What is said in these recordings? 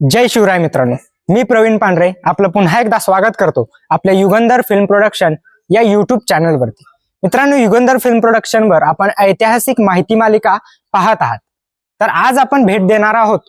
जय शिवराय मित्रांनो. मी प्रवीण पांढरे आपलं पुन्हा एकदा स्वागत करतो आपल्या युगंधर फिल्म प्रोडक्शन या युट्यूब चॅनलवरती मित्रांनो युगंधर फिल्म प्रोडक्शनवर आपण ऐतिहासिक माहिती मालिका पाहत आहात. तर आज आपण भेट देणार आहोत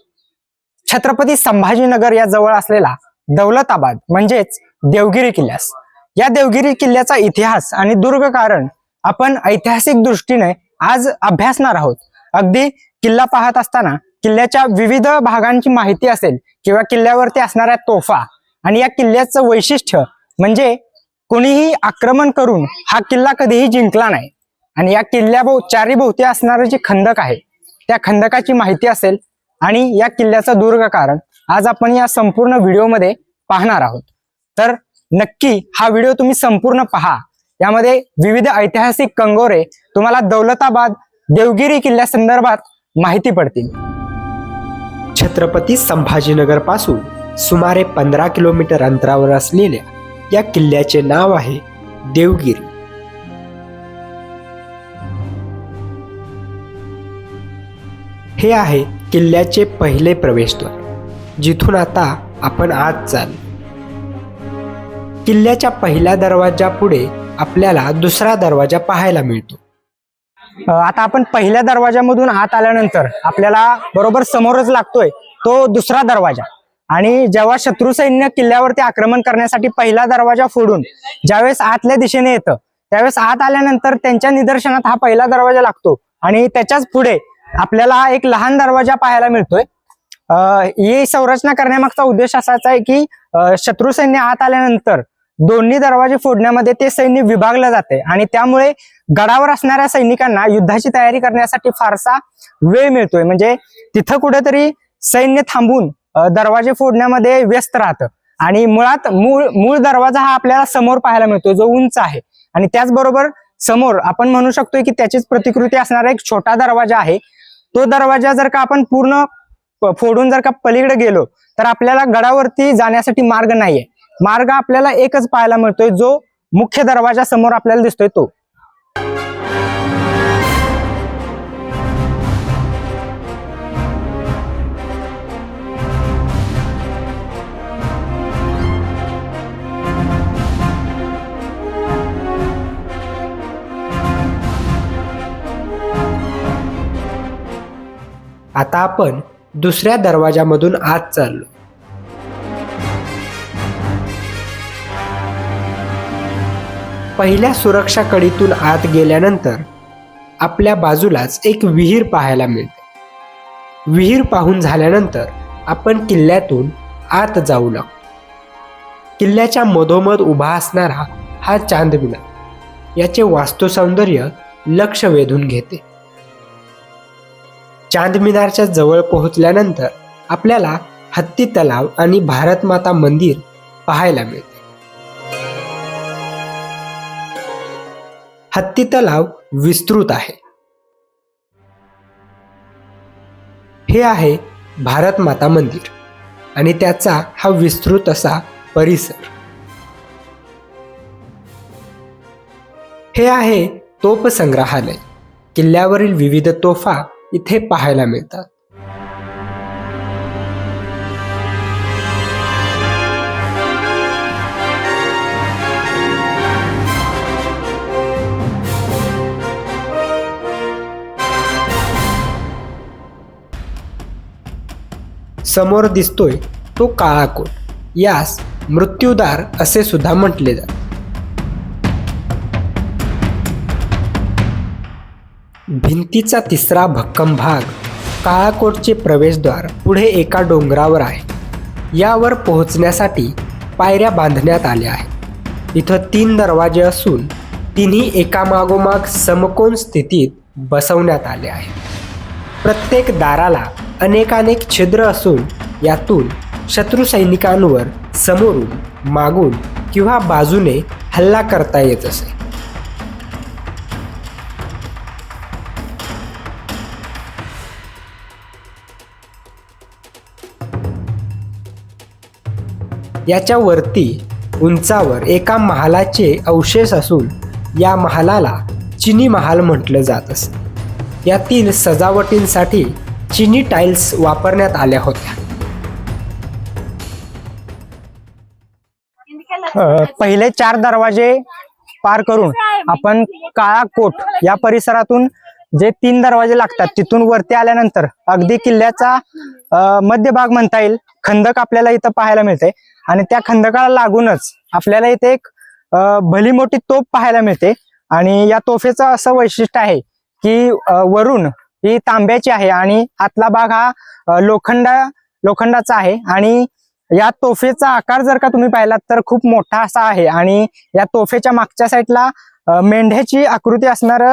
छत्रपती संभाजीनगर या जवळ असलेला दौलताबाद म्हणजेच देवगिरी किल्ल्यास. या देवगिरी किल्ल्याचा इतिहास आणि दुर्ग कारण आपण ऐतिहासिक दृष्टीने आज अभ्यासणार आहोत. अगदी किल्ला पाहत असताना किल्ल्याच्या विविध भागांची माहिती असेल किंवा किल्ल्यावरती असणाऱ्या तोफा आणि या किल्ल्याचं वैशिष्ट्य म्हणजे कोणीही आक्रमण करून हा किल्ला कधीही जिंकला नाही. आणि या किल्ल्याभोव चारीभोवती असणारे असणारं जे खंदक आहे त्या खंदकाची माहिती असेल आणि या किल्ल्याचं दुर्गकारण आज आपण या संपूर्ण व्हिडिओमध्ये पाहणार आहोत. तर नक्की हा व्हिडिओ तुम्ही संपूर्ण पहा. यामध्ये विविध ऐतिहासिक कंगोरे तुम्हाला दौलताबाद देवगिरी किल्ल्यासंदर्भात माहिती पडतील. छत्रपती संभाजीनगरपासून सुमारे पंधरा किलोमीटर अंतरावर असलेल्या या किल्ल्याचे नाव आहे देवगिरी. हे आहे किल्ल्याचे पहिले प्रवेशद्वार जिथून आता आपण आत चाल किल्ल्याच्या पहिल्या दरवाजा पुढे आपल्याला दुसरा दरवाजा पाहायला मिळतो. आता आपण पहिल्या दरवाजामधून आत आल्यानंतर आपल्याला बरोबर समोरच लागतोय तो दुसरा दरवाजा. आणि जेव्हा शत्रू सैन्य किल्ल्यावरती आक्रमण करण्यासाठी पहिला दरवाजा फोडून ज्यावेळेस आतल्या दिशेने येतं त्यावेळेस आत आल्यानंतर त्यांच्या निदर्शनात हा पहिला दरवाजा लागतो. आणि त्याच्याच पुढे आपल्याला एक लहान दरवाजा पाहायला मिळतोय. ही संरचना करण्यामागचा उद्देश असाच आहे की शत्रू सैन्य आत आल्यानंतर दोन्ही दरवाजे फोडण्यामध्ये ते सैन्य विभागलं जाते आणि त्यामुळे गडावर असणाऱ्या सैनिकांना युद्धाची तयारी करण्यासाठी फारसा वेळ मिळतोय. म्हणजे तिथं कुठेतरी सैन्य थांबून दरवाजे फोडण्यामध्ये व्यस्त राहतं. आणि मुळात मूळ मूळ दरवाजा हा आपल्याला समोर पाहायला मिळतो जो उंच आहे. आणि त्याचबरोबर समोर आपण म्हणू शकतोय की त्याचीच प्रतिकृती असणारा एक छोटा दरवाजा आहे. तो दरवाजा जर का आपण पूर्ण फोडून जर का पलीकडे गेलो तर आपल्याला गडावरती जाण्यासाठी मार्ग नाहीये. मार्ग आपल्याला एकच पाहायला मिळतोय जो मुख्य दरवाजा समोर आपल्याला दिसतोय तो. आता आपण दुसऱ्या दरवाजामधून आत चाललो. पहिल्या सुरक्षा कडीतून आत गेल्यानंतर आपल्या बाजूलाच एक विहीर पाहायला मिळते. विहीर पाहून झाल्यानंतर आपण किल्ल्यातून आत जाऊ लागतो. किल्ल्याच्या मधोमध उभा असणारा हा चांदमिनार याचे वास्तुसौंदर्य लक्ष वेधून घेते. चांदमिनारच्या जवळ पोहोचल्यानंतर आपल्याला हत्ती तलाव आणि भारतमाता मंदिर पाहायला मिळते. हत्ती तलाव विस्तृत आहे. हे आहे भारत माता मंदिर आणि त्याचा हा विस्तृत असा परिसर. हे आहे तोप संग्रहालय किल्ल्यावरील विविध तोफा इथे पाहायला मिळतात. समोर दिसतोय तो काळा कोट. यास मृत्यूदार असे सुद्धा म्हटले जाते. भिंतीचा तिसरा भक्कम भाग काळाकोटचे प्रवेशद्वार पुढे एका डोंगरावर आहे. यावर पोहोचण्यासाठी पायऱ्या बांधण्यात आल्या आहेत. इथं तीन दरवाजे असून तिन्ही एकामागोमाग समकोन स्थितीत बसवण्यात आले आहेत. प्रत्येक दाराला अनेकानेक छिद्र असून यातून शत्रू सैनिकांवर समोरून मागून किंवा बाजूने हल्ला करता येत असे. याच्या वरती उंचावर एका महालाचे अवशेष असून या महालाला चिनी महाल म्हटलं जात असे. यातील सजावटींसाठी चिनी टाईल्स वापरण्यात आल्या होत्या. पहिले चार दरवाजे पार करून आपण काळा कोट या परिसरातून जे तीन दरवाजे लागतात तिथून वरती आल्यानंतर अगदी किल्ल्याचा मध्यभाग म्हणता येईल खंदक आपल्याला इथं पाहायला मिळते. आणि त्या खंदकाला लागूनच आपल्याला इथे एक भली मोठी तोफ पाहायला मिळते. आणि या तोफेचं असं वैशिष्ट्य आहे की वरून ही तांब्याची आहे आणि आतला भाग हा लोखंडा लोखंडाचा आहे. आणि या तोफेचा आकार जर का तुम्ही पाहिलात तर खूप मोठा असा आहे. आणि या तोफेच्या मागच्या साईडला मेंढ्याची आकृती असणार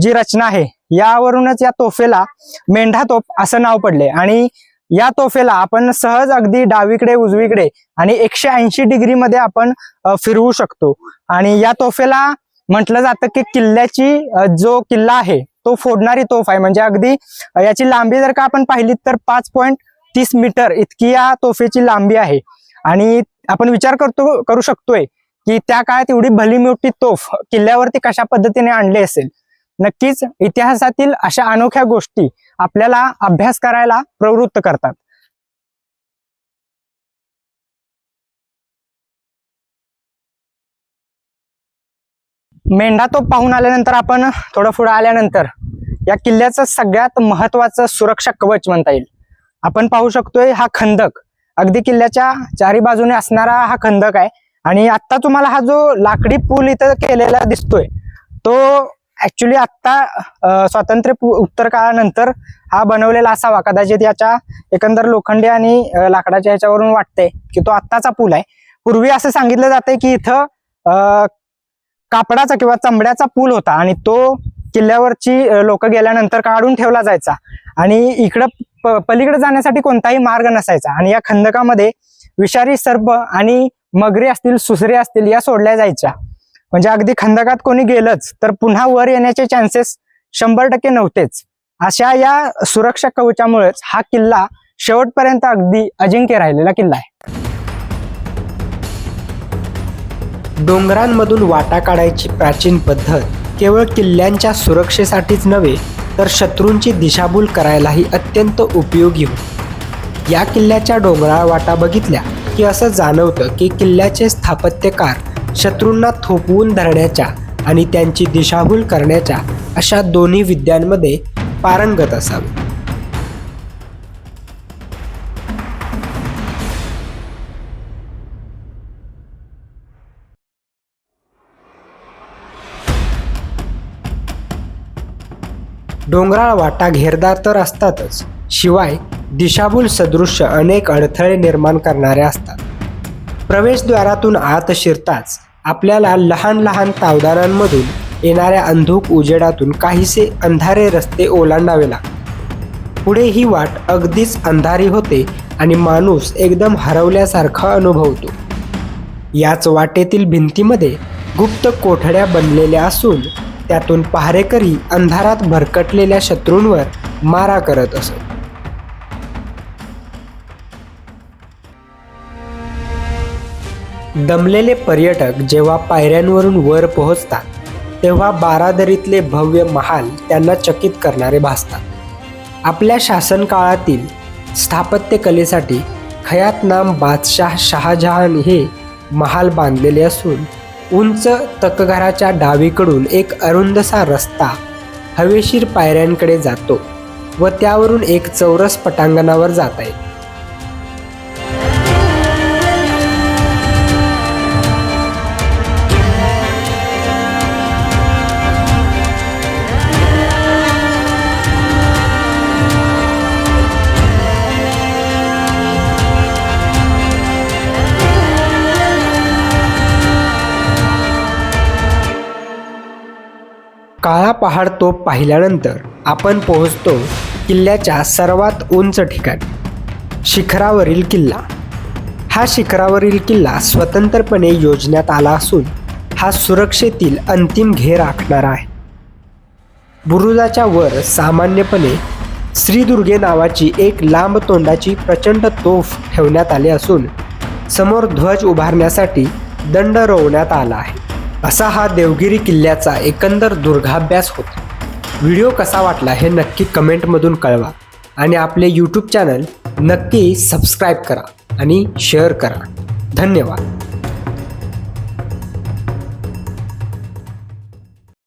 जी रचना आहे यावरूनच या तोफेला मेंढा तोफ असं नाव पडले. आणि या तोफेला आपण सहज अगदी डावीकडे उजवीकडे आणि एकशे ऐंशी डिग्री मध्ये आपण फिरवू शकतो. आणि या तोफेला म्हटलं जातं की किल्ल्याची जो किल्ला आहे तो फोडणारी तोफ आहे. म्हणजे अगदी याची लांबी जर का आपण पाहिली तर पाच पॉईंट तीस मीटर इतकी या तोफेची लांबी आहे. आणि आपण विचार करतो करू शकतोय की त्या काळात एवढी भली मोठी तोफ किल्ल्यावरती कशा पद्धतीने आणली असेल? नक्कीच इतिहासातील अशा अनोख्या गोष्टी आपल्याला अभ्यास करायला प्रवृत्त करतात. मेंढा तो पाहून आल्यानंतर आपण थोडं पुढं आल्यानंतर या किल्ल्याचं सगळ्यात महत्वाचं सुरक्षा कवच म्हणता येईल. आपण पाहू शकतोय हा खंदक. अगदी किल्ल्याच्या चारी बाजूने असणारा हा खंदक आहे. आणि आत्ता तुम्हाला हा जो लाकडी पूल इथं केलेला दिसतोय तो ऍक्च्युली आत्ता स्वातंत्र्य उत्तर काळानंतर हा बनवलेला असावा. कदाचित याच्या एकंदर लोखंडी आणि लाकडाच्या ह्याच्यावरून वाटतंय की तो आत्ताचा पूल आहे. पूर्वी असं सांगितलं जातंय की इथं कापडाचा किंवा चमड्याचा पूल होता आणि तो किल्ल्यावरची लोक गेल्यानंतर काढून ठेवला जायचा. आणि इकडं पलीकडे जाण्यासाठी कोणताही मार्ग नसायचा. आणि या खंदकामध्ये विषारी सर्प आणि मगरी असतील सुसरे असतील या सोडल्या जायच्या. म्हणजे अगदी खंदकात कोणी गेलंच तर पुन्हा वर येण्याचे चान्सेस शंभर टक्के नव्हतेच. अशा या सुरक्षा कवचामुळेच हा किल्ला शेवटपर्यंत अगदी अजिंक्य राहिलेला किल्ला आहे. डोंगरांमधून वाटा काढायची प्राचीन पद्धत केवळ किल्ल्यांच्या सुरक्षेसाठीच नव्हे तर शत्रूंची दिशाभूल करायलाही अत्यंत उपयोगी होती. या किल्ल्याच्या डोंगराळ वाटा बघितल्या की असं जाणवतं की किल्ल्याचे स्थापत्यकार शत्रूंना थोपवून धरण्याच्या आणि त्यांची दिशाभूल करण्याच्या अशा दोन्ही विद्यांमध्ये पारंगत असावे. डोंगराळ वाटा घेरदार तर असतातच. शिवाय दिशाभूल सदृश्य अनेक अडथळे निर्माण करणारे असतात. प्रवेशद्वारातून आत शिरताच आपल्याला लहान लहान तावदानांमधून येणाऱ्या अंधूक उजेडातून काहीसे अंधारे रस्ते ओलांडावे लागतात. पुढे ही वाट अगदीच अंधारी होते आणि माणूस एकदम हरवल्यासारखा अनुभवतो. याच वाटेतील भिंतीमध्ये गुप्त कोठड्या बनलेल्या असून त्यातून पहारेकरी अंधारात भरकटलेल्या शत्रूंवर मारा करत असत. दमलेले पर्यटक जेव्हा पायऱ्यांवरून वर पोहोचतात तेव्हा बारादरीतले भव्य महाल त्यांना चकित करणारे भासतात. आपल्या शासनकाळातील स्थापत्यकलेसाठी खयातनाम बादशाह शहाजहान हे महाल बांधलेले असून उंच तकघराच्या डावीकडून एक अरुंदसा रस्ता हवेशीर पायऱ्यांकडे जातो व त्यावरून एक चौरस पटांगणावर जात आहे. पहाडतोप पहाड पाहिल्यानंतर आपण पोहोचतो किल्ल्याच्या सर्वात उंच ठिकाणी शिखरावरील किल्ला. हा शिखरावरील किल्ला स्वतंत्रपणे योजण्यात आला असून हा सुरक्षेतील अंतिम घेर आखणारा आहे. बुरुजाच्या वर सामान्यपणे श्रीदुर्गे नावाची एक लांब तोंडाची प्रचंड तोफ ठेवण्यात आली असून समोर ध्वज उभारण्यासाठी दंड रोवण्यात आला आहे. असा हा देवगिरी किल्ल्याचा एकंदर दुर्गाभ्यास होता. व्हिडिओ कसा वाटला हे नक्की कमेंटमधून कळवा आणि आपले यूट्यूब चॅनल नक्की सबस्क्राईब करा आणि शेअर करा. धन्यवाद.